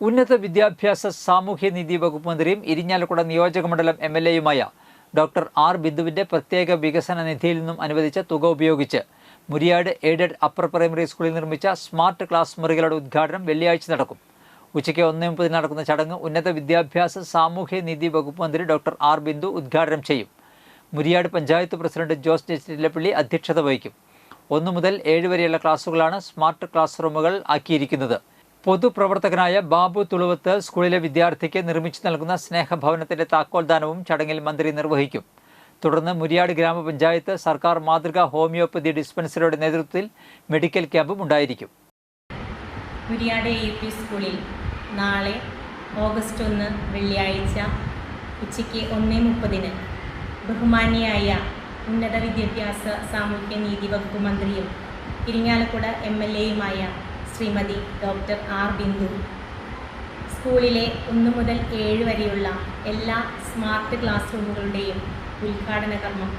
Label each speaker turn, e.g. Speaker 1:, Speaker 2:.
Speaker 1: ഉന്നത വിദ്യാഭ്യാസ സാമൂഹ്യ സാമൂഹ്യനീതി വകുപ്പ് മന്ത്രിയും ഇരിഞ്ഞാലക്കുട നിയോജക മണ്ഡലം എം എൽ എയുമായ ഡോക്ടർ ആർ ബിന്ദുവിന്റെ പ്രത്യേക വികസന നിധിയിൽ നിന്നും അനുവദിച്ച തുക ഉപയോഗിച്ച് മുരിയാട് എയ്ഡഡ് അപ്പർ പ്രൈമറി സ്കൂളിൽ നിർമ്മിച്ച സ്മാർട്ട് ക്ലാസ് മുറികളുടെ ഉദ്ഘാടനം വെള്ളിയാഴ്ച നടക്കും. ഉച്ചയ്ക്ക് ഒന്നേ മുപ്പതിന് നടക്കുന്ന ചടങ്ങ് ഉന്നത വിദ്യാഭ്യാസ സാമൂഹ്യ സാമൂഹ്യനീതി വകുപ്പ് മന്ത്രി ഡോക്ടർ ആർ ബിന്ദു ഉദ്ഘാടനം ചെയ്യും. മുരിയാട് പഞ്ചായത്ത് പ്രസിഡന്റ് ജോസ് ജസ്റ്റിലപ്പള്ളി അധ്യക്ഷത വഹിക്കും. ഒന്നു മുതൽ ഏഴ് വരെയുള്ള ക്ലാസുകളാണ് സ്മാർട്ട് ക്ലാസ് റൂമുകൾ ആക്കിയിരിക്കുന്നത്. പൊതുപ്രവർത്തകനായ ബാബു തുളുവത്ത് സ്കൂളിലെ വിദ്യാർത്ഥിക്ക് നിർമ്മിച്ചു നൽകുന്ന സ്നേഹഭവനത്തിന്റെ താക്കോൽദാനവും ചടങ്ങിൽ മന്ത്രി നിർവഹിക്കും. തുടർന്ന് മുരിയാട് ഗ്രാമപഞ്ചായത്ത് സർക്കാർ മാതൃകാ ഹോമിയോപ്പതി ഡിസ്പെൻസറിയുടെ നേതൃത്വത്തിൽ മെഡിക്കൽ ക്യാമ്പും ഉണ്ടായിരിക്കും.
Speaker 2: മുരിയാട് എ പി സ്കൂളിൽ നാളെ ഓഗസ്റ്റ് ഒന്ന് വെള്ളിയാഴ്ച ഉച്ചയ്ക്ക് ഒന്നേ മുപ്പതിന് ബഹുമാന്യയായ ഉന്നത വിദ്യാഭ്യാസ സാമൂഹ്യ നീതി വകുപ്പ് മന്ത്രിയും ഇരിങ്ങാലക്കുട എം എൽ എയുമായ ശ്രീമതി ഡോക്ടർ ആർ ബിന്ദു. സ്കൂളിലെ ഒന്ന് മുതൽ ഏഴ് വരെയുള്ള എല്ലാ സ്മാർട്ട് ക്ലാസ് റൂമുകളുടെയും ഉദ്ഘാടന കർമ്മം